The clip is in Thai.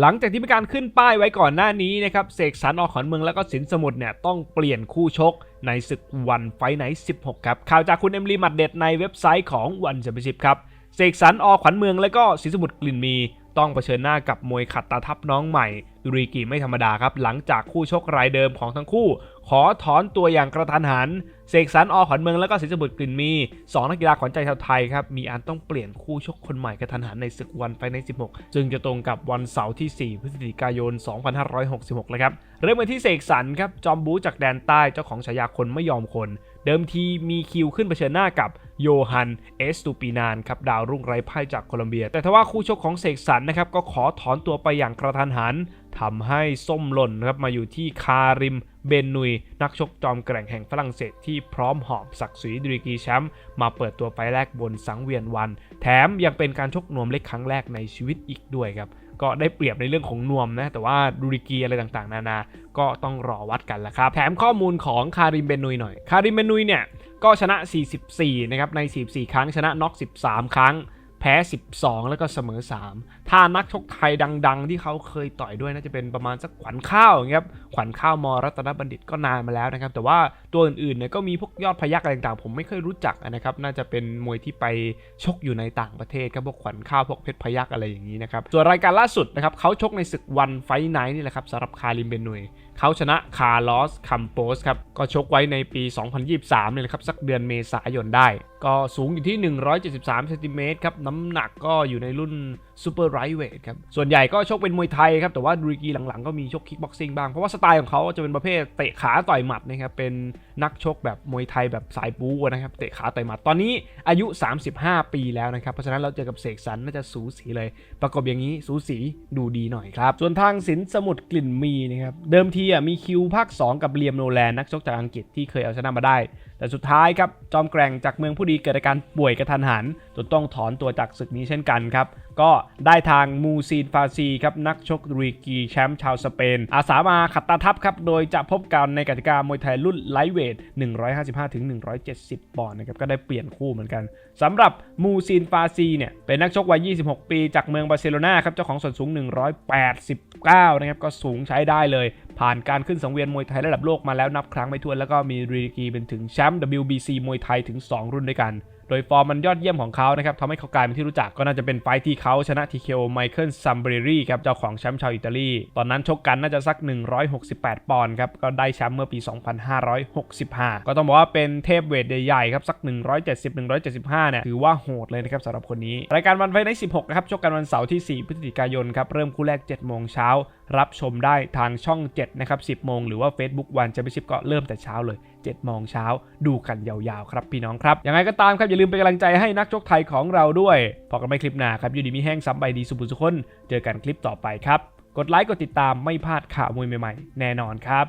หลังจากที่มีการขึ้นป้ายไว้ก่อนหน้านี้นะครับเสกสรรออกขอนเมืองแล้วก็สินสมุทรเนี่ยต้องเปลี่ยนคู่ชกในศึกวันไฟไนท์16 ครับ ข่าวจากคุณเอมลีหมัดเด็ดในเว็บไซต์ของวันแชมเปี้ยนชิพครับเสกสรรออกขวัญเมืองแล้วก็สินสมุทรกลิ่นมี ต้องเผชิญหน้ากับมวยขัดตาทับน้องใหม่ ดุริกีไม่ธรรมดาครับ หลังจากคู่ชกรายเดิมของทั้งคู่ ขอถอนตัวอย่างกระทันหัน เสกสรรอขวัญเมืองแล้วก็สินสมุทรกลิ่นมีสองนักกีฬาขวัญใจชาวไทยครับ มีอันต้องเปลี่ยนคู่ชกคนใหม่กระทันหันในศึกวันไฟใน 16 จึงจะตรงกับวันเสาร์ที่ 4 พฤศจิกายน 2566เลยครับ เริ่มกันที่เสกสรรครับ จอมบูจากแดนใต้เจ้าของฉายาคนไม่ยอมคนเดิมทีมีคิวขึ้นเผชิญหน้ากับโยฮัน เอสตูปีนานครับดาวรุ่งไร้พ่ายจากโคลัมเบีย แต่ทว่าคู่ชกของเสกสรรนะครับก็ขอถอนตัวไปอย่างกระทันหันทำให้ส้มหล่นครับมาอยู่ที่คาริมเบนนุย นักชกจอมแกร่งแห่งฝรั่งเศสที่พร้อมหอบศักดิ์ศรีดรีกีแชมป์มาเปิดตัวไฟแรกบนสังเวียนวัน แถมยังเป็นการชกนวมเล็กครั้งแรกในชีวิตอีกด้วยครับก็ได้เปรียบในเรื่องของนวมนะ แต่ว่าดูริกีอะไรต่างๆ นานา ก็ต้องรอวัดกันละครับ แถมข้อมูลของคาริมเบนนุยหน่อย คาริมเบนนุยเนี่ย ก็ชนะ 44 นะครับ ใน 44 ครั้งชนะน็อก 13 ครั้ง พ้ 12 แล้วก็เสมอ 3 ถ้านักชกไทยดัง ๆ ที่เขาเคยต่อยด้วยน่าจะเป็นประมาณสักขวัญข้าวอย่างเงี้ยครับขวัญข้าวมรัตนบัณฑิตก็นานมาแล้วนะครับ แต่ว่าตัวอื่นๆเนี่ยก็มีพวกยอดพยักอะไรต่างๆ ผมไม่เคยรู้จักนะครับ น่าจะเป็นมวยที่ไปชกอยู่ในต่างประเทศครับพวกขวัญข้าวพวกเพชรพยักอะไรอย่างนี้นะครับส่วนรายการล่าสุดนะครับเขาชกในศึกวันไฟไนท์นี่แหละครับสำหรับคาริมเบนุยเขาชนะคาร์ลอสคัมโปสครับ ก็ชกไว้ในปี 2023เนี่ยครับ สักเดือนเมษายนได้ ก็สูงอยู่ที่ 173เซนติเมตรครับ น้ำหนักก็อยู่ในรุ่นซูเปอร์ไรท์เวทครับ ส่วนใหญ่ก็ชกเป็นมวยไทยครับ แต่ว่าดูริกีหลังๆ ก็มีชกคิกบ็อกซิ่งบ้าง เพราะว่าสไตล์ของเขาจะเป็นประเภทเตะขาต่อยหมัดนะครับ เป็นนักชกแบบมวยไทยแบบสายบู๊นะครับ เตะขาต่อยหมัด ตอนนี้อายุ 35 ปีแล้วนะครับ เพราะฉะนั้นเราเจอกับเสกสรรน่าจะสูสีเลย ประกบอย่างนี้สูสีดูดีหน่อยครับ ส่วนทางสินสมุทรกลิ่นมีนะครับ เดิมทีอะมีคิวภาค 2 กับเลียมโนแลนนักชกจากอังกฤษที่เคยเอาชนะมาได้แต่สุดท้ายครับจอมแกร่งจากเมืองผู้ดีเกิดอาการป่วยกระทันหันจนต้องถอนตัวจากศึกนี้เช่นกันครับ ก็ได้ทางมูซีนฟาซีครับนักชกรีกีแชมป์ชาวสเปน อาสามาขัดตาทัพครับ โดยจะพบกันในกติกามวยไทยรุ่นไลท์เวท 155-170 ปอนด์นะครับก็ได้เปลี่ยนคู่เหมือนกันสำหรับมูซีนฟาซีเนี่ยเป็นนักชกวัย 26 ปีจากเมืองบาร์เซโลนาครับเจ้าของส่วนสูง 189 นะครับก็สูงใช้ได้เลย ผ่านการขึ้นสังเวียนมวยไทยระดับโลกมาแล้วนับครั้งไม่ถ้วนแล้วก็มีรีกีเป็นถึงแชมป์ WBC มวยไทยถึง 2 รุ่นด้วยกัน โดยฟอร์มมันยอดเยี่ยมของเขานะครับทำให้เขากลายเป็นที่รู้จักก็น่าจะเป็นไฟที่เขาชนะทีเคโอไมเคิลซัมเบรรี่ครับเจ้าของแชมป์ชาวอิตาลี ตอนนั้นชกกันน่าจะสัก 168 ปอนด์ครับก็ได้แชมป์เมื่อปี 2565 ก็ต้องบอกว่าเป็นเทพเวทใหญ่ๆครับสัก 170-175เนี่ยถือว่าโหดเลยนะครับสำหรับคนนี้ รายการวันไฟใน 16 นะครับชกกันวันเสาร์ที่ 4 พฤศจิกายนครับเริ่มคู่แรก 7 โมงเช้ารับชมได้ทางช่อง 7 นะครับ 10 โมง หรือว่า Facebook วันแชมเปี้ยนชิพก็เริ่มแต่เช้าเลย 7โมงเช้าดูกันยาวๆครับพี่น้องครับยังไงก็ตามครับอย่าลืมเป็นกำลังใจให้นักชกไทยของเราด้วยพอกันไม่คลิปหน้าครับยูดีมีแห้งซ้ำใบดีสุบุสุคนเจอกันคลิปต่อไปครับกดไลค์กดติดตามไม่พลาดข่าวมวยใหม่ๆ แน่นอนครับ